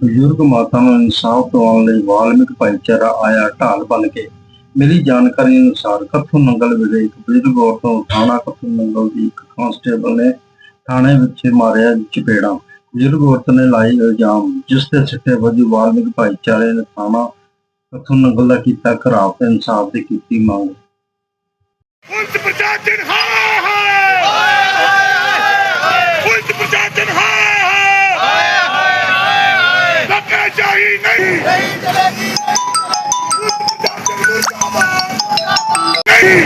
ਬਜ਼ੁਰਗ ਮਾਤਾ ਨੂੰ ਇਨਸਾਫ ਦਿਵਾਉਣ ਲਈ ਵਾਲਮਿਕ ਭਾਈਚਾਰਾ ਆਇਆ ਢਾਲ ਬਣ ਕੇ। ਮਿਲੀ ਜਾਣਕਾਰੀ ਅਨੁਸਾਰ ਕੱਥੂ ਨੰਗਲ ਵਿਖੇ ਇੱਕ ਬਜ਼ੁਰਗ ਔਰਤ ਨੂੰ ਥਾਣਾ ਕੱਥੂ ਨੰਗਲ ਦੀ ਇੱਕ ਕਾਂਸਟੇਬਲ ਨੇ ਥਾਣੇ ਵਿੱਚ ਮਾਰਿਆ ਚਪੇੜਾਂ। ਬਜ਼ੁਰਗ ਔਰਤ ਨੇ ਲਾਈ ਇਲਜ਼ਾਮ, ਜਿਸ ਦੇ ਸਿੱਟੇ ਵਜੋਂ ਵਾਲਮਿਕ ਭਾਈਚਾਰੇ ਨੇ ਥਾਣਾ ਕੱਥੂ ਨੰਗਲ ਦਾ ਕੀਤਾ ਘਰਾਓ ਤੇ ਇਨਸਾਫ ਦੀ ਕੀਤੀ ਮੰਗ। ਪੁਲਿਸ ਪ੍ਰਸ਼ਾਸਨ चाही नहीं नहीं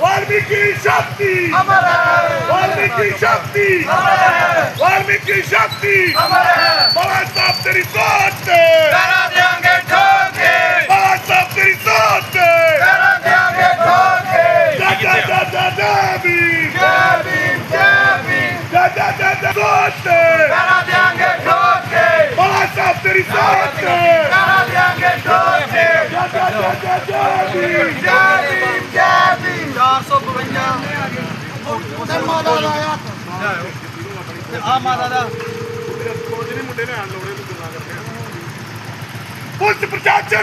वाल्मीकि शक्ति अमर है वाल्मीकि शक्ति शक्ति अमर है बाबा साहब तेरी सोच Kara diyange dote Jabim Jabim ਮੁੰਡੇ ਪੁਲਿਸ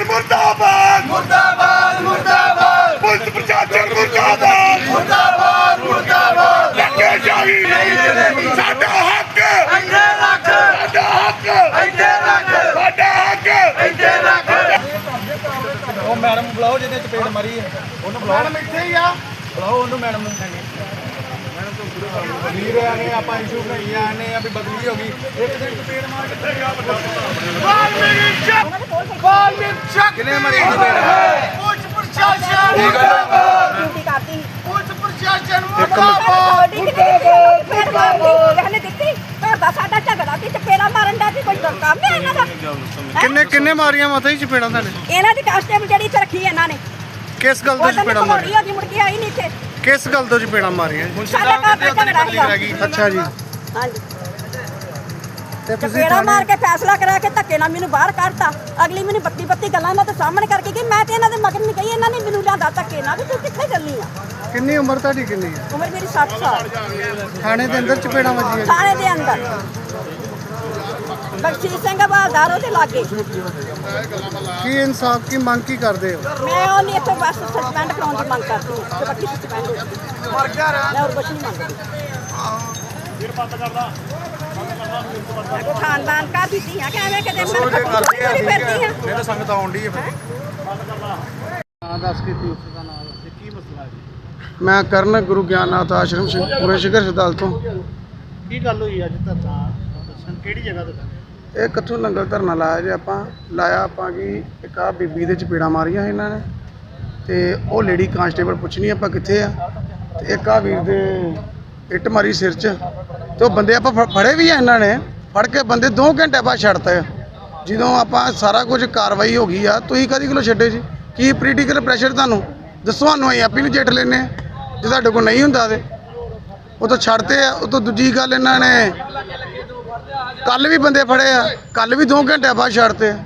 ਮੁਰਦਾਬਾਦ। ਮੁਰਦਾਬਾਦ ਮੁਰਦਾਬਾਦ। ਪੁਲਿਸ ਪ੍ਰਸ਼ਾਸਨ ਮੁਰਦਾਬਾਦ। ਮੁਰਦਾਬਾਦ ਮੁਰਦਾਬਾਦ। ਮਾਰੀ ਹੈ। ਉਹਨੂੰ ਬੁਲਾਓ। ਮੈਡਮ ਇੱਥੇ ਹੀ ਆ। ਬੁਲਾਓ ਉਹਨੂੰ ਮੈਡਮ ਨੂੰ ਵੀਰ ਆਨੇ ਆਪਾਂ ਇਸ਼ੂ ਬਣਾਈ ਆਨੇ ਆ ਵੀ ਬਦਲੀ ਹੋ ਗਈ। ਇੱਕ ਦਿਨ ਚਪੇੜ ਮਾਰ ਕੇ ਵਾਲਮੀਕੀ ਚੱਕ ਵਾਲਮੀਕੀ ਚੱਕ। ਕਿੰਨੇ ਮਾਰੀ ਚਪੇੜ ਪੁਲਿਸ ਪ੍ਰਸ਼ਾਸਨ ਮੁਰਦਾਬਾਦ ਕਰਦੀ ਪੁਲਿਸ ਪ੍ਰਸ਼ਾਸਨ ਮੁਰਦਾਬਾਦ। ਹੈ ਹੈਂ? ਕਿੰਨੇ ਕਿੰਨੇ ਮਾਰੀਆਂ ਮਾਤਾ ਜੀ ਚਪੇੜਾਂ ਤੁਹਾਡੇ? ਇਹਨਾਂ ਦੀ ਕਾਂਸਟੇਬਲ ਜਿਹੜੀ ਨੇ ਕਿਸ ਗੱਲ ਤੋਂ ਚਪੇੜਾਂ ਹੋ ਗਈ ਮੁੜ ਕੇ ਆਈ ਨਹੀਂ ਇੱਥੇ। ਕਿਸ ਗੱਲ ਤੋਂ ਚਪੇੜਾਂ ਮਾਰੀਆਂ? ਸਾਡਾ ਘਰ ਦਾ ਝਗੜਾ ਸੀਗਾ। ਅੱਛਾ ਜੀ ਹਾਂਜੀ। ਤੇ ਤੁਸੀਂ ਚਪੇੜਾ ਮਾਰ ਕੇ ਫੈਸਲਾ ਕਰਾ ਕੇ ਧੱਕੇ ਨਾਲ ਮੈਨੂੰ ਬਾਹਰ ਕੱਢਤਾ। ਅਗਲੀ ਮੈਨੂੰ ਬੱਤੀ ਬੱਤੀ ਗੱਲਾਂ ਨਾਲ ਤੇ ਸਾਹਮਣੇ ਕਰਕੇ ਗਈ। ਮੈਂ ਤੇ ਇਹਨਾਂ ਦੇ ਮਗਰ ਨਹੀਂ ਗਈ। ਇਹਨਾਂ ਨੇ ਮੈਨੂੰ ਲਿਆਂਦਾ ਧੱਕੇ ਨਾਲ। ਵੀ ਤੂੰ ਕਿੱਥੇ ਚੱਲੀ ਆ? ਕਿੰਨੀ ਉਮਰ ਤੁਹਾਡੀ ਕਿੰਨੀ ਹੈ ਉਮਰ ਮੇਰੀ 60 ਸਾਲ। ਥਾਣੇ ਦੇ ਅੰਦਰ ਚਪੇੜਾਂ ਵੱਜੀਆਂ ਥਾਣੇ ਦੇ ਅੰਦਰ। ਬਖਸ਼ੀਸ਼ ਸਿੰਘ ਹਵਾਲਦਾਰ ਉਹਦੇ ਲਾਗੇ। ਕੀ ਇਨਸਾਫ ਕੀ ਮੰਗ ਕੀ ਕਰਦੇ ਹੋ? ਮੈਂ ਉਹਨੇ ਇੱਥੇ ਬਸ ਸਸਪੈਂਡ ਕਰਾਉਣ ਦੀ ਮੰਗ ਕਰਦੀ ਹਾਂ ਤੇ ਬੱਕੀ ਸਸਪੈਂਡ ਹੋ ਗਈ ਮਰ ਗਿਆ ਮੈਂ ਹੋਰ ਕੁਛ ਨਹੀਂ ਮੰਗਦੀ। ਮੈਂ ਤਾਂ ਖਾਨਦਾਨ ਕਾ ਦਿੱਤੀ ਆ ਕਿ ਐਵੇਂ ਕਿਤੇ ਮੈਂ ਕਰਦੀ ਫਿਰਦੀ ਆ। ਇਹ ਤਾਂ ਸੰਗਤ ਆਉਣ ਦੀ ਹੈ ਫਿਰ। ਹਾਂ ਦੱਸ ਕੇ ਤੀ ਉਸ ਦਾ ਨਾਮ ਤੇ ਕੀ ਮਸਲਾ ਹੈ? ਮੈਂ ਕਰਨ ਗੁਰੂ ਗਿਆਨਨਾਥ ਆਸ਼ਰਮ ਸਿੰਘ ਪੁਰੇ ਸ਼ਿਖਰ ਹਸਪਤਾਲ ਤੋਂ। ਕੀ ਗੱਲ ਹੋਈ ਅੱਜ ਧਰਨਾ? ਦੱਸਣ ਕਿਹੜੀ ਜਗ੍ਹਾ ਤੇ ਇਹ ਕਿੱਥੋਂ ਨੰਗਲ ਧਰਨਾ ਲਾਇਆ ਜੇ ਆਪਾਂ? ਲਾਇਆ ਆਪਾਂ ਕਿ ਇੱਕ ਆ ਬੀਬੀ ਦੇ ਚਪੇੜਾਂ ਮਾਰੀਆਂ ਇਹਨਾਂ ਨੇ। ਤੇ ਉਹ ਲੇਡੀ ਕਾਂਸਟੇਬਲ ਪੁੱਛਣੀ ਆਪਾਂ ਕਿੱਥੇ ਆ? ਤੇ ਇੱਕ ਆ ਵੀਰ ਦੇ ਇੱਟ ਮਾਰੀ ਸਿਰ 'ਚ। ਤੇ ਉਹ ਬੰਦੇ ਆਪਾਂ ਫ- ਫੜੇ ਵੀ ਆ ਇਹਨਾਂ ਨੇ। ਫੜ ਕੇ ਬੰਦੇ 2 ਘੰਟੇ ਬਾਅਦ ਛੱਡਤੇ। ਆ ਜਦੋਂ ਆਪਾਂ ਸਾਰਾ ਕੁਝ ਕਾਰਵਾਈ ਹੋ ਗਈ ਆ, ਤੁਸੀਂ ਕਦੀ ਕਿਲੋ ਛੱਡੇ ਜੀ? ਕੀ ਪੋਲੀਟੀਕਲ ਪ੍ਰੈਸ਼ਰ ਤੁਹਾਨੂੰ? ਦੱਸੋ ਸਾਨੂੰ, ਅਸੀਂ ਆਪੀ ਨੂੰ ਜੇਠ ਲੈਨੇ ਆ ਜੇ ਤੁਹਾਡੇ ਕੋਲ ਨਹੀਂ ਹੁੰਦਾ ਤੇ। ਉਹ ਤਾਂ ਛੱਡਤੇ ਆ। ਉਹ ਤੋਂ ਦੂਜੀ ਗੱਲ ਇਹਨਾਂ ਨੇ ਕੱਲ ਵੀ ਬੰਦੇ ਫੜੇ ਆ ਕੱਲ ਵੀ 2 ਘੰਟੇ ਬਾਅਦ ਛੱਡਤੇ ਆ।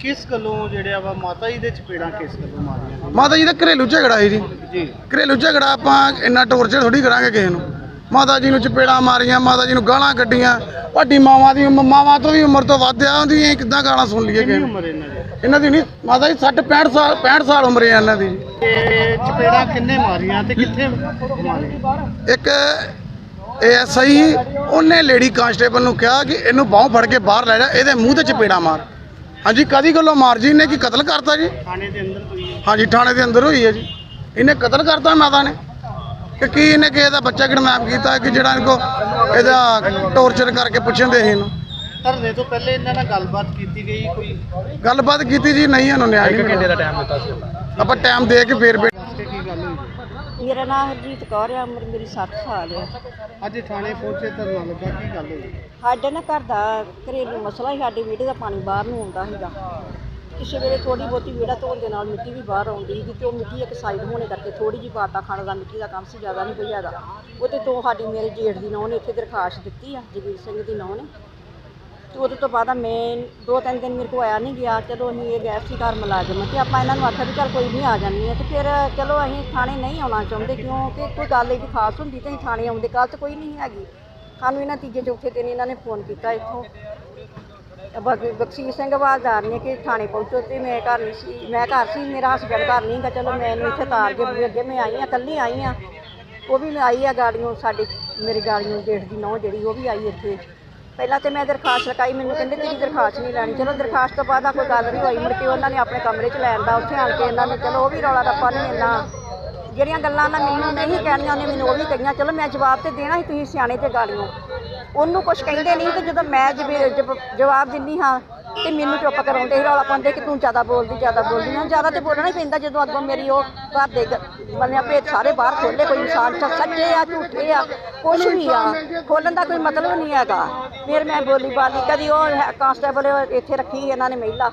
ਕਿਸ ਗੱਲੋਂ ਜਿਹੜੇ ਆ ਵਾ ਮਾਤਾ ਜੀ ਦੇ ਚਪੇੜਾਂ ਕਿਸ ਗੱਲੋਂ ਮਾਰੀਆਂ ਮਾਤਾ ਜੀ ਦਾ ਘਰੇਲੂ ਝਗੜਾ ਸੀ ਜੀ। ਜੀ। ਘਰੇਲੂ ਝਗੜਾ ਆਪਾਂ ਇੰਨਾ ਟੋਰਚਰ ਥੋੜੀ ਕਰਾਂਗੇ ਕਿਸੇ ਨੂੰ। ਮਾਤਾ ਜੀ ਨੂੰ ਚਪੇੜਾਂ ਮਾਰੀਆਂ ਮਾਤਾ ਜੀ ਨੂੰ ਗਾਲਾਂ ਕੱਢੀਆਂ ਵੱਡੀ ਮਾਵਾਂ ਦੀ ਉਮ- ਮਾਵਾਂ ਤੋਂ ਵੀ ਉਮਰ ਤੋਂ ਵੱਧ ਆ ਉਹਦੀ ਇਹ ਕਿੱਦਾਂ ਗਾਲਾਂ ਸੁਣ ਲਈਏ ਕਿਸੇ ਕਿੰਨੀ ਨੂੰ? ਉਮਰ ਇਹਨਾਂ ਦੀ? ਇਹਨਾਂ ਦੀ ਨਹੀਂ ਮਾਤਾ ਜੀ 60 65 ਸਾਲ 65 ਸਾਲ ਉਮਰ ਹੈ ਇਹਨਾਂ ਦੀ। ਤੇ ਚਪੇੜਾਂ ਕਿੰਨੇ ਮਾਰੀਆਂ ਤੇ ਕਿੱਥੇ ਮਾਰੀਆਂ? ਇੱਕ ਏਐਸਆਈ ਉਹਨੇ ਲੇਡੀ ਕਾਂਸਟੇਬਲ ਨੂੰ ਕਿਹਾ ਕਿ ਇਹਨੂੰ ਬਾਹੋਂ ਫੜ ਕੇ ਬਾਹਰ ਲੈ ਜਾ ਇਹਦੇ ਮੂੰਹ ਤੇ ਚਪੇੜਾ ਮਾਰ। ਹਾਂਜੀ ਕਦੀ ਗੱਲੋਂ ਮਾਰ ਜੀ? ਨੇ ਕੀ ਕਤਲ ਕਰਤਾ ਜੀ? ਥਾਣੇ ਦੇ ਅੰਦਰ ਹੋਈ ਹੈ? ਹਾਂਜੀ ਥਾਣੇ ਦੇ ਅੰਦਰ ਹੋਈ ਹੈ ਜੀ। ਇਹਨੇ ਕਤਲ ਕਰਤਾ ਮਾਤਾ ਨੇ। ਕਿ ਕੀ ਇਹਨੇ ਕਿਸੇ ਦਾ ਬੱਚਾ ਕਿਡਨੈਪ ਕੀਤਾ ਕਿ ਜਿਹੜਾ ਇਹਨੂੰ ਇਹਦਾ ਟੌਰਚਰ ਕਰਕੇ ਪੁੱਛਣਦੇ ਸੀ ਇਹਨੂੰ? ਧਰਨੇ ਤੋਂ ਪਹਿਲੇ ਇਹਨਾਂ ਨਾਲ ਗੱਲਬਾਤ ਕੀਤੀ ਗਈ ਕੋਈ? ਗੱਲਬਾਤ ਕੀਤੀ ਜੀ ਨਹੀਂ ਇਹਨੂੰ ਨਿਆਂ ਨਹੀਂ ਘੰਟੇ ਦਾ ਟਾਈਮ ਦਿੱਤਾ ਸੀ। ਆਪਾਂ ਟਾਈਮ ਦੇ ਕੇ ਫੇਰ ਗੱਲ ਹੋਈ ਮੇਰਾ ਨਾਮ ਹਰਜੀਤ ਕੌਰ ਆ ਉਮਰ ਮੇਰੀ 60 ਸਾਲ ਆ। ਅੱਜ ਥਾਣੇ ਪਹੁੰਚੇ ਧਰਨਾ ਲੱਗਾ ਕੀ ਗੱਲ ਹੋਈ? ਸਾਡੇ ਨਾ ਘਰ ਦਾ ਘਰੇਲੂ ਮਸਲਾ ਹੀ ਸਾਡੇ ਵਿਹੜੇ ਦਾ ਪਾਣੀ ਬਾਹਰ ਨੂੰ ਆਉਂਦਾ ਸੀਗਾ। ਕਿਸੇ ਵੇਲੇ ਥੋੜੀ ਬਹੁਤੀ ਵਿਹੜਾ ਧੋਣ ਦੇ ਨਾਲ ਮਿੱਟੀ ਵੀ ਬਾਹਰ ਆਉਂਦੀ ਸੀ ਤੇ ਉਹ ਮਿੱਟੀ ਇੱਕ ਸਾਈਡ ਹੋਣੇ ਕਰਕੇ ਥੋੜੀ ਜਿਹੀ ਬਾਤਾ ਖਾਣ ਦਾ ਮਿੱਟੀ ਦਾ ਕੰਮ ਸੀ ਜ਼ਿਆਦਾ ਨਹੀਂ ਕੋਈ ਹੈਗਾ। ਉਹ ਤੇ ਤੋਂ ਸਾਡੀ ਮੇਰੇ ਜੇਠ ਦੀ ਨੌਂ ਨੇ ਇੱਥੇ ਦਰਖਾਸਤ ਦਿੱਤੀ ਆ ਜਗੀਰ ਸਿੰਘ ਦੀ ਨੌਂ ਨੇ। ਤੇ ਉਹਦੇ ਤੋਂ ਬਾਅਦ ਮੈਂ ਦੋ ਤਿੰਨ ਦਿਨ ਮੇਰੇ ਕੋਲ ਆਇਆ ਨਹੀਂ ਗਿਆ, ਚਲੋ ਅਸੀਂ ਇਹ ਗੈਸ ਸੀ ਘਰ ਮੁਲਾਜ਼ਮ ਤੇ ਆਪਾਂ ਇਹਨਾਂ ਨੂੰ ਆਖਿਆ ਵੀ ਚੱਲ ਕੋਈ ਨਹੀਂ ਆ ਜਾਂਦੀ ਹੈ ਤੇ ਫਿਰ ਚਲੋ ਅਸੀਂ ਥਾਣੇ ਨਹੀਂ ਆਉਣਾ ਚਾਹੁੰਦੇ ਕਿਉਂਕਿ ਕੋਈ ਗੱਲ ਇਹਦੀ ਖਾਸ ਹੁੰਦੀ ਤੇ ਅਸੀਂ ਥਾਣੇ ਆਉਂਦੇ ਕੱਲ੍ਹ ਤੇ ਕੋਈ ਨਹੀਂ ਹੈਗੀ। ਸਾਨੂੰ ਇਹਨਾਂ ਤੀਜੇ ਚੌਥੇ ਦਿਨ ਇਹਨਾਂ ਨੇ ਫੋਨ ਕੀਤਾ ਇੱਥੋਂ। ਬਖ- ਬਖਸ਼ੀਸ਼ ਸਿੰਘ ਹਵਾਲਦਾਰ ਨੇ ਕਿ ਥਾਣੇ ਪਹੁੰਚੋ ਤੇ ਮੈਂ ਘਰ ਨਹੀਂ ਸੀ, ਮੈਂ ਘਰ ਸੀ, ਮੇਰਾ ਹਸਬੈਂਡ ਘਰ ਨਹੀਂ ਗਾ ਚਲੋ ਮੈਂ ਇਹਨੂੰ ਇੱਥੇ ਤਾਰ ਕੇ ਅੱਗੇ ਮੈਂ ਆਈ ਆ ਇਕੱਲੀ ਆਈ ਆ ਉਹ ਵੀ ਮੈਂ ਆਈ ਆ ਗਾੜੀਆਂ, ਸਾਡੇ ਮੇਰੀ ਗਾੜੀਆਂ ਜੇਠ ਦੀ ਨੌ ਜਿਹੜੀ ਉਹ ਵੀ ਆਈ ਇੱਥੇ। ਪਹਿਲਾਂ ਤੇ ਮੈਂ ਦਰਖਾਸਤ ਲਗਾਈ, ਮੈਨੂੰ ਕਹਿੰਦੇ ਤੇਰੀ ਦਰਖਾਸਤ ਨਹੀਂ ਲੈਣੀ। ਚਲੋ ਦਰਖਾਸਤ ਤੋਂ ਬਾਅਦ ਆ ਕੋਈ ਗੱਲ ਨਹੀਂ ਹੋਈ, ਮੁੜ ਕੇ ਉਹਨਾਂ ਨੇ ਆਪਣੇ ਕਮਰੇ 'ਚ ਲੈਣ ਦਾ, ਉੱਥੇ ਆਣ ਕੇ ਇਹਨਾਂ ਨੇ, ਚਲੋ ਉਹ ਵੀ ਰੌਲਾ ਰੱਪਾ ਨਹੀਂ ਇੰਨਾ। ਜਿਹੜੀਆਂ ਗੱਲਾਂ ਨਾ ਮੈਨੂੰ ਨਹੀਂ ਕਹਿਣੀਆਂ, ਉਹਨੇ ਮੈਨੂੰ ਉਹ ਵੀ ਕਹੀਆਂ, ਚਲੋ ਮੈਂ ਜਵਾਬ ਤੇ ਦੇਣਾ ਸੀ ਤੁਸੀਂ ਸਿਆਣੇ ਤੇ ਗਾੜੀਆਂ ਉਹਨੂੰ ਕੁਝ ਕਹਿੰਦੇ ਨਹੀਂ ਤੇ ਜਦੋਂ ਮੈਂ ਜਵੇ- ਜਵ- ਜਵਾਬ ਦਿੰਦੀ ਹਾਂ, ਤੇ ਮੈਨੂੰ ਚੁੱਪ ਕਰਾਉਂਦੇ ਸੀ, ਰੌਲਾ ਪਾਉਂਦੇ ਕਿ ਤੂੰ ਜ਼ਿਆਦਾ ਬੋਲਦੀ ਜ਼ਿਆਦਾ ਬੋਲਦੀ। ਨਾ ਜ਼ਿਆਦਾ ਤੇ ਬੋਲਣਾ ਹੀ ਪੈਂਦਾ ਜਦੋਂ ਅੱਗੋਂ ਮੇਰੀ ਉਹ ਘਰ ਦੇ ਮੰਨਿਆ ਭੇਦ ਸਾਰੇ ਬਾਹਰ ਖੋਲੇ ਕੋਈ ਇਨਸਾਨ ਤਾਂ ਸੱਚੇ ਆ, ਝੂਠੇ ਆ, ਕੁਛ ਵੀ ਆ ਖੋਲਣ ਦਾ ਕੋਈ ਮਤਲਬ ਨਹੀਂ ਹੈਗਾ। ਫਿਰ ਮੈਂ ਬੋਲੀ ਬਾਲੀ, ਕਦੀ ਉਹ ਕਾਂਸਟੇਬਲ ਇੱਥੇ ਰੱਖੀ, ਇਹਨਾਂ ਨੇ ਮਹਿਲਾ।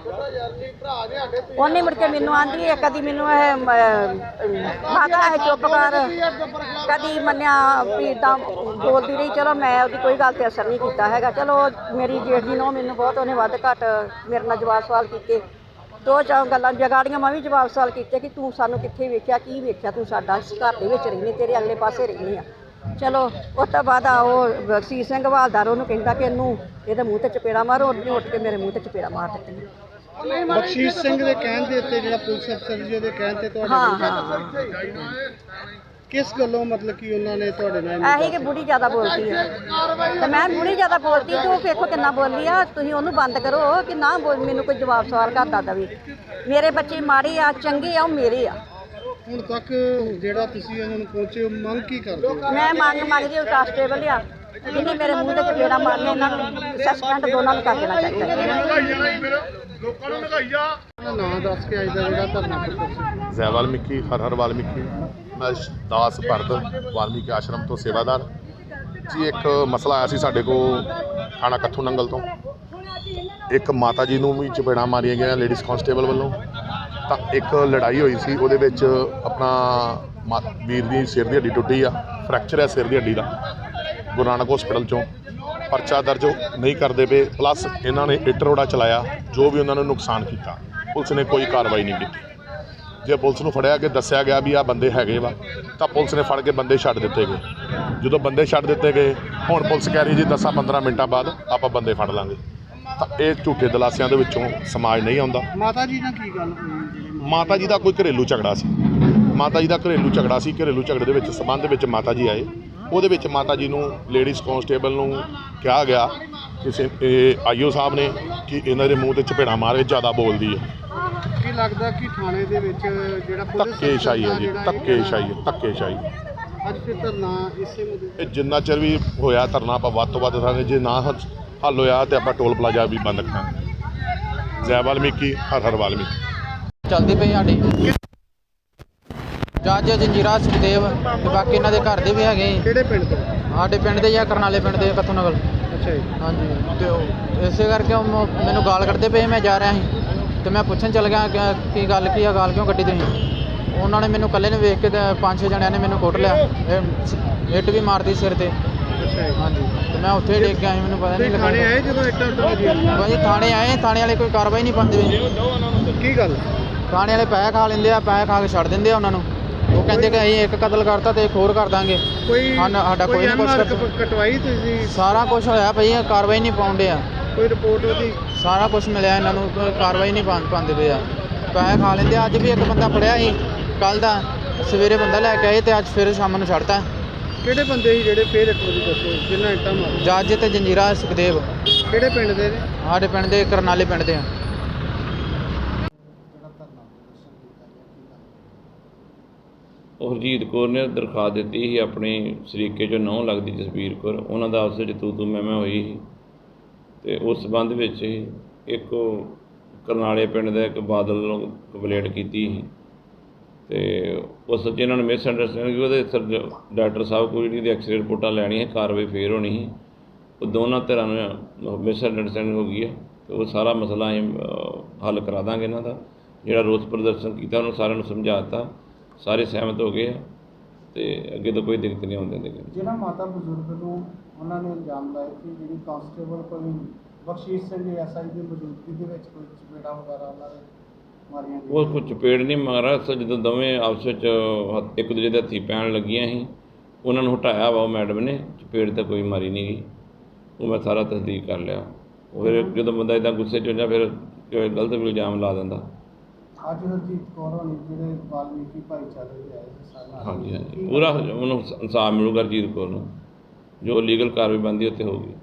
ਉਹਨੇ ਮੁੜ ਕੇ ਮੈਨੂੰ ਆਂਦੀ ਹੈ, ਕਦੀ ਮੈਨੂੰ ਇਹ ਮਾਤਾ ਹੈ ਚੁੱਪ ਕਰ। ਕਦੀ ਮੰਨਿਆ ਵੀ ਤਾਂ ਬੋਲਦੀ ਰਹੀ, ਚਲੋ ਮੈਂ ਉਹਦੀ ਕੋਈ ਗੱਲ ਤੇ ਅਸਰ ਨਹੀਂ ਕੀਤਾ ਹੈਗਾ। ਚਲੋ ਮੇਰੀ ਜੇਠ ਦੀ ਨੂੰ ਮੈਨੂੰ ਬਹੁਤ, ਉਹਨੇ ਵੱਧ ਘੱਟ ਮੇਰੇ ਨਾਲ ਜਵਾਬ ਸਵਾਲ ਕੀਤੇ। ਦੋ ਚਾਰ ਗੱਲਾਂ ਜਗਾੜੀਆਂ ਮੈਂ ਵੀ ਜਵਾਬ ਸਵਾਲ ਕੀਤੇ ਕਿ ਤੂੰ ਸਾਨੂੰ ਕਿੱਥੇ ਵੇਖਿਆ ਕੀ ਵੇਖਿਆ? ਤੂੰ ਸਾਡਾ ਇਸ ਘਰ ਦੇ ਵਿੱਚ ਰਹਿੰਦੀ ਤੇਰੇ ਅਗਲੇ ਪਾਸੇ ਰਹਿੰਦੀ ਆ। ਚਲੋ ਉਸ ਤੋਂ ਬਾਅਦ ਆ ਉਹ ਬਖਸ਼ੀਸ਼ ਸਿੰਘ ਹਵਾਲਦਾਰ ਉਹਨੂੰ ਕਹਿੰਦਾ ਕਿ ਇਹਨੂੰ ਇਹਦੇ ਮੂੰਹ ਤੇ ਚਪੇੜਾ ਮਾਰੋ ਉਹਨੇ ਉੱਠ ਕੇ ਮੇਰੇ ਮੂੰਹ ਤੇ ਚਪੇੜਾ ਮਾਰ ਦਿੱਤੀ। ਬਖਸ਼ੀਸ਼ ਸਿੰਘ ਦੇ ਕਹਿਣ ਦੇ ਉੱਤੇ ਜਿਹੜਾ ਪੁਲਿਸ ਅਫਸਰ ਜੀ ਉਹਦੇ ਕਹਿਣ ਤੇ ਤੁਹਾਡੇ ਹਾਂ। ਹਾਂ। ਕਿਸ ਗੱਲੋਂ ਮਤਲਬ ਕਿ ਉਹਨਾਂ ਨੇ ਤੁਹਾਡੇ ਨਾਲ ਇਹੀ ਕਿ ਬੁੜੀ ਜ਼ਿਆਦਾ ਬੋਲਦੀ ਹੈ। ਤੇ ਮੈਂ ਬੁੜੀ ਜ਼ਿਆਦਾ ਬੋਲਦੀ ਤੇ ਵੇਖੋ ਕਿੰਨਾ ਬੋਲੀ ਆ। ਤੁਸੀਂ ਉਹਨੂੰ ਬੰਦ ਕਰੋ ਕਿ ਨਾ ਬੋਲ ਮੈਨੂੰ ਕੋਈ ਜਵਾਬ ਸਵਾਲ ਕਰਦਾ ਦਵੇ। ਮੇਰੇ ਬੱਚੇ ਮਾੜੇ ਆ ਚੰਗੇ ਆ ਉਹ ਮੇਰੇ ਆ। ਹੁਣ ਤੱਕ ਜਿਹੜਾ ਤੁਸੀਂ ਹੁਣ ਪਹੁੰਚੇ ਹੋ ਮੰਗ ਕੀ ਕਰਦੇ ਹੋ? ਮੈਂ ਮੰਗ ਮੰਗਦੀ ਹਾਂ ਕਾਂਸਟੇਬਲ ਆ। ਜਿਹਨੇ ਮੇਰੇ ਮੂੰਹ ਤੇ ਚਪੇੜਾ ਮਾਰਨੇ, ਇਹਨਾਂ ਨੂੰ ਸਸਪੈਂਡ ਦੋਨਾਂ ਨੂੰ ਕਰ ਦੇਣਾ ਚਾਹੀਦਾ ਲੋਕਾਂ ਨੂੰ ਲਗਾਈ ਨਾਂ ਦੱਸ ਕੇ ਅੱਜ ਦਾ ਜਿਹੜਾ ਧਰਨਾ ਪ੍ਰਦਰਸ਼ਨ ਜੈ ਵਾਲਮੀਕੀ ਹਰ ਹਰ ਵਾਲਮੀਕੀ ਮੈਂ ਦਾਸ ਭਰਤ ਵਾਲਮੀਕੀ ਆਸ਼ਰਮ ਤੋਂ ਸੇਵਾਦਾਰ। ਜੀ, ਇੱਕ ਮਸਲਾ ਆਇਆ ਸੀ ਸਾਡੇ ਕੋਲ ਥਾਣਾ ਕੱਥੂ ਨੰਗਲ ਤੋਂ। ਇੱਕ ਮਾਤਾ ਜੀ ਨੂੰ ਵੀ ਚਪੇੜਾਂ ਮਾਰੀਆਂ ਗਈਆਂ ਲੇਡੀਜ਼ ਕਾਂਸਟੇਬਲ ਵੱਲੋਂ। ਤਾਂ ਇੱਕ ਲੜਾਈ ਹੋਈ ਸੀ, ਉਹਦੇ ਵਿੱਚ ਆਪਣਾ ਮਾ- ਵੀਰ ਦੀ ਸਿਰ ਦੀ ਹੱਡੀ ਟੁੱਟੀ ਆ, ਫ੍ਰੈਕਚਰ ਹੈ ਸਿਰ ਦੀ ਹੱਡੀ ਦਾ। ਗੁਰੂ ਨਾਨਕ ਹਸਪੀਟਲ ਚੋਂ ਪਰਚਾ ਦਰਜ ਨਹੀਂ ਕਰਦੇ ਪਏ ਪਲੱਸ ਇਹਨਾਂ ਨੇ ਇੱਟ ਰੋੜਾ ਚਲਾਇਆ ਜੋ ਵੀ ਉਹਨਾਂ ਨੂੰ ਨੁਕਸਾਨ ਕੀਤਾ। ਪੁਲਿਸ ਨੇ ਕੋਈ ਕਾਰਵਾਈ ਨਹੀਂ ਕੀਤੀ। ਜੇ ਪੁਲਿਸ ਨੂੰ ਫੜਿਆ ਕਿ ਦੱਸਿਆ ਗਿਆ ਵੀ ਆ ਬੰਦੇ ਹੈਗੇ ਵਾ ਤਾਂ ਪੁਲਿਸ ਨੇ ਫੜ ਕੇ ਬੰਦੇ ਛੱਡ ਦਿੱਤੇ ਗਏ। ਜਦੋਂ ਬੰਦੇ ਛੱਡ ਦਿੱਤੇ ਗਏ ਹੁਣ ਪੁਲਿਸ ਕਹਿ ਰਹੀ ਜੀ 10 15 ਮਿੰਟਾਂ ਬਾਅਦ ਆਪਾਂ ਬੰਦੇ ਫੜ ਲਾਂਗੇ। ਤਾਂ ਇਹ ਝੂਠੇ ਦਲਾਸਿਆਂ ਦੇ ਵਿੱਚੋਂ ਸਮਾਜ ਨਹੀਂ ਆਉਂਦਾ। ਮਾਤਾ ਜੀ ਨਾਲ ਕੀ ਗੱਲ ਹੋਈ ਮਾਤਾ ਜੀ ਦਾ ਕੋਈ ਘਰੇਲੂ ਝਗੜਾ ਸੀ। ਮਾਤਾ ਜੀ ਦਾ ਘਰੇਲੂ ਝਗੜਾ ਸੀ। ਘਰੇਲੂ ਝਗੜੇ ਦੇ ਵਿੱਚ ਸਬੰਧ ਵਿੱਚ ਮਾਤਾ ਜੀ ਆਏ। ਉਹਦੇ ਵਿੱਚ ਮਾਤਾ ਜੀ ਨੂੰ ਲੇਡੀਜ਼ ਕਾਂਸਟੇਬਲ ਨੂੰ ਕਿਹਾ ਗਿਆ ਕਿਸੇ ਇਹ ਆਈਓ ਸਾਹਿਬ ਨੇ ਕਿ ਇਹਨਾਂ ਦੇ ਮੂੰਹ ਤੇ ਚਪੇੜਾ ਮਾਰ ਕੇ ਜ਼ਿਆਦਾ ਬੋਲਦੀ ਹੈ। ਕੀ ਲੱਗਦਾ ਕਿ ਥਾਣੇ ਦੇ ਵਿੱਚ ਜਿਹੜਾ ਪੁਲਿਸ ਧੱਕੇਸ਼ਾਹੀ ਹੈ ਜੀ ਧੱਕੇਸ਼ਾਹੀ ਧੱਕੇਸ਼ਾਹੀ। ਅੱਜ ਫਿਰ ਧਰਨਾ ਇਸੇ ਮੁੱਦੇ ਇਹ ਜਿੰਨਾ ਚਿਰ ਵੀ ਹੋਇਆ ਧਰਨਾ ਆਪਾਂ ਵੱਧ ਤੋਂ ਵੱਧ ਕਰਾਂਗੇ ਜੇ ਨਾ ਹੱਲ ਹੱਲ ਹੋਇਆ ਤੇ ਆਪਾਂ ਟੋਲ ਪਲਾਜ਼ਾ ਵੀ ਬੰਦ ਕਰਾਂਗੇ ਜੈ ਵਾਲਮੀਕੀ ਹਰ ਹਰ ਵਾਲਮੀਕੀ। ਚੱਲਦੀ ਪਈ ਸਾਡੀ। ਜੱਜ ਜੰਜੀਰਾ ਸੁਖਦੇਵ ਤੇ ਬਾਕੀ ਇਹਨਾਂ ਦੇ ਘਰ ਦੇ ਵੀ ਹੈਗੇ ਜੀ। ਕਿਹੜੇ ਪਿੰਡ ਤੋਂ? ਸਾਡੇ ਪਿੰਡ ਦੇ ਜਾਂ ਕਰਨਾਲੇ ਪਿੰਡ ਦੇ ਕੱਥੂ ਨਗਲ ਅੱਛਾ ਜੀ। ਹਾਂਜੀ। ਤੇ ਉਹ ਇਸੇ ਕਰਕੇ ਉਹ ਮ- ਮੈਨੂੰ ਗਾਲ ਕੱਢਦੇ ਪਏ ਮੈਂ ਜਾ ਰਿਹਾ ਸੀ। ਤੇ ਮੈਂ ਪੁੱਛਣ ਚੱਲ ਗਿਆ ਕਿ ਕੀ ਗੱਲ ਕੀ ਆ ਗਾਲ ਕਿਉਂ ਕੱਢੀ ਤੁਸੀਂ? ਉਹਨਾਂ ਨੇ ਮੈਨੂੰ ਇਕੱਲੇ ਨੂੰ ਵੇਖ ਕੇ ਤੇ ਪੰਜ ਛੇ ਜਣਿਆਂ ਨੇ ਮੈਨੂੰ ਕੁੱਟ ਲਿਆ। ਇਹ ਇੱਟ ਵੀ ਮਾਰਦੀ ਸਿਰ ਤੇ। ਅੱਛਾ ਜੀ। ਹਾਂਜੀ। ਤੇ ਮੈਂ ਉੱਥੇ ਹੀ ਡਿੱਗ ਗਿਆ ਸੀ ਮੈਨੂੰ ਪਤਾ ਨਹੀਂ ਤੁਸੀਂ ਥਾਣੇ ਆਏ ਜਦੋਂ ਇੱਟਾਂ ਉੱਟਾਂ ਵੱਜੀਆਂ? ਭਾਜੀ ਥਾਣੇ ਆਏ ਥਾਣੇ ਵਾਲੇ ਕੋਈ ਕਾਰਵਾਈ ਨਹੀਂ ਪਾਉਂਦੇ ਵੀ ਕੀ ਗੱਲ? ਥਾਣੇ ਵਾਲੇ ਪੈਸੇ ਖਾ ਲੈਂਦੇ ਆ ਪੈਸੇ ਖਾ ਕੇ ਛੱਡ ਦਿੰਦੇ ਆ ਉਹਨਾਂ ਨੂੰ। ਕਹਿੰਦੇ ਕਿ ਅਸੀਂ ਇੱਕ ਕਤਲ ਕਰਤਾ ਤੇ ਇੱਕ ਹੋਰ ਕਰ ਦਾਂਗੇ। ਕੋਈ ਹਾਂ, ਸਾਡਾ ਕੋਈ ਨਹੀਂ ਕੁਛ ਕਟਵਾਈ ਤੁਸੀਂ? ਸਾਰਾ ਕੁਝ ਹੋਇਆ ਭਈ ਇਹ ਕਾਰਵਾਈ ਨਹੀਂ ਪਾਉਂਦੇ ਆ। ਕੋਈ ਰਿਪੋਰਟ ਉਹਦੀ? ਸਾਰਾ ਕੁਝ ਮਿਲਿਆ ਇਹਨਾਂ ਨੂੰ ਕੋਈ ਕਾਰਵਾਈ ਨਹੀਂ ਪਾਉਂ- ਪਾਉਂਦੇ ਪਏ ਆ। ਪੈਸੇ ਖਾ ਲੈਂਦੇ ਆ। ਅੱਜ ਵੀ ਇੱਕ ਬੰਦਾ ਫੜਿਆ ਸੀ ਕੱਲ ਦਾ। ਸਵੇਰੇ ਬੰਦਾ ਲੈ ਕੇ ਆਏ ਤੇ ਅੱਜ ਫਿਰ ਸ਼ਾਮ ਨੂੰ ਛੱਡਤਾ। ਕਿਹੜੇ ਬੰਦੇ ਸੀ ਜਿਹੜੇ ਫੇਰ ਇੱਕ ਵਾਰੀ ਦੱਸੋ ਜਿੰਨਾ ਇੱਟਾਂ ਮਾਰ ਜੱਜ ਤੇ ਜੰਜੀਰਾ ਸੁਖਦੇਵ। ਕਿਹੜੇ ਪਿੰਡ ਦੇ ਨੇ? ਸਾਡੇ ਪਿੰਡ ਦੇ ਕਰਨਾਲੇ ਪਿੰਡ ਦੇ ਆ। ਉਹ ਹਰਜੀਤ ਕੌਰ ਨੇ ਦਰਖਾਸਤ ਦਿੱਤੀ ਸੀ ਆਪਣੇ ਸਰੀਕੇ ਚੋਂ ਨਹੁੰ ਲੱਗਦੀ ਜਸਬੀਰ ਕੌਰ। ਉਹਨਾਂ ਦਾ ਆਪਸ ਵਿੱਚ ਤੂੰ ਤੂੰ ਮੈਂ ਮੈਂ ਹੋਈ ਸੀ। ਤੇ ਉਸ ਸੰਬੰਧ ਵਿੱਚ ਹੀ ਇੱਕ ਕਰਨਾਲੇ ਪਿੰਡ ਦਾ ਇੱਕ ਬਾਦਲ ਨੂੰ ਕੰਪਲੇਂਟ ਕੀਤੀ ਸੀ। ਤੇ ਉਸ ਜਿਹਨਾਂ ਇਹਨਾਂ ਨੇ ਮਿਸ ਅੰਡਰਸਟੈਂਡ ਉਹਦੇ ਸਰ ਡਾਕਟਰ ਸਾਹਿਬ ਕੋਲ ਜਿਹੜੀ ਐਕਸਰੇ ਰਿਪੋਰਟਾਂ ਲੈਣੀ ਹੈ ਕਾਰਵਾਈ ਫੇਰ ਹੋਣੀ ਸੀ। ਉਹ ਦੋਨਾਂ ਧਿਰਾਂ ਨੂੰ ਮਿਸ ਅੰਡਰਸਟੈਂਡਿੰਗ ਹੋ ਗਈ ਹੈ। ਤੇ ਉਹ ਸਾਰਾ ਮਸਲਾ ਅਸੀਂ ਹੱਲ ਕਰਾ ਦਾਂਗੇ ਇਹਨਾਂ ਦਾ। ਜਿਹੜਾ ਰੋਸ ਪ੍ਰਦਰਸ਼ਨ ਕੀਤਾ, ਉਹਨੂੰ ਸਾਰਿਆਂ ਨੂੰ ਸਮਝਾਤਾ ਸਾਰੇ ਸਹਿਮਤ ਹੋ ਗਏ ਆ ਤੇ ਅੱਗੇ ਤੋਂ ਕੋਈ ਦਿੱਕਤ ਨਹੀਂ ਆਉਂਦੀ ਦੇਖੋ ਜਿਹੜਾ ਮਾਤਾ ਬਜ਼ੁਰਗ ਨੂੰ ਉਹਨਾਂ ਨੇ ਇਲਜ਼ਾਮ ਲਾਇਆ ਕਿ ਜਿਹੜੀ ਕਾਂਸਟੇਬਲ ਕੋਲ ਬਖਸ਼ੀਸ਼ ਸਿੰਘ ਐਸਆਈ ਦੀ ਮੌਜੂਦਗੀ ਦੇ ਵਿੱਚ ਕੋਈ ਚਪੇੜਾ ਵਗੈਰਾ ਉਹਨਾਂ ਦੇ ਮਾਰੀਆਂ ਉਹ ਕੋਈ ਚਪੇੜ ਨਹੀਂ ਮਾਰਾ ਸੋ ਜਦੋਂ ਦੋਵੇਂ ਆਪਸ ਵਿੱਚ ਹੱਥ- ਇੱਕ ਦੂਜੇ ਦੇ ਹੱਥੀ ਪੈਣ ਲੱਗੀਆਂ ਸੀ ਉਹਨਾਂ ਨੂੰ ਹਟਾਇਆ ਵਾ ਉਹ ਮੈਡਮ ਨੇ ਚਪੇੜ ਤਾਂ ਕੋਈ ਮਾਰੀ ਨਹੀਂ ਗਈ। ਉਹ ਮੈਂ ਸਾਰਾ ਤਸਦੀਕ ਕਰ ਲਿਆ। ਉਹ ਫਿਰ ਜਦੋਂ ਬੰਦਾ ਇਦਾਂ ਗੁੱਸੇ 'ਚ ਹੋ ਜਾਂਦਾ ਫਿਰ ਕੋਈ ਗਲਤ ਇਲਜ਼ਾਮ ਲਾ ਦਿੰਦਾ। ਅੱਜ ਹਰਜੀਤ ਕੌਰ ਹੋਣੀ ਜਿਹੜੇ ਵਾਲਮੀਕੀ ਭਾਈਚਾਰੇ ਦੇ ਆਏ ਸੀ ਸਾਡੇ ਹਾਂਜੀ ਹਾਂਜੀ। ਪੂਰਾ ਉਹਨੂੰ ਇਨਸਾਫ ਮਿਲੂਗਾ ਰਜੀਤ ਕੌਰ ਨੂੰ। ਜੋ ਲੀਗਲ ਕਾਰਵਾਈ ਬਣਦੀ ਉੱਤੇ ਹੋਊਗੀ।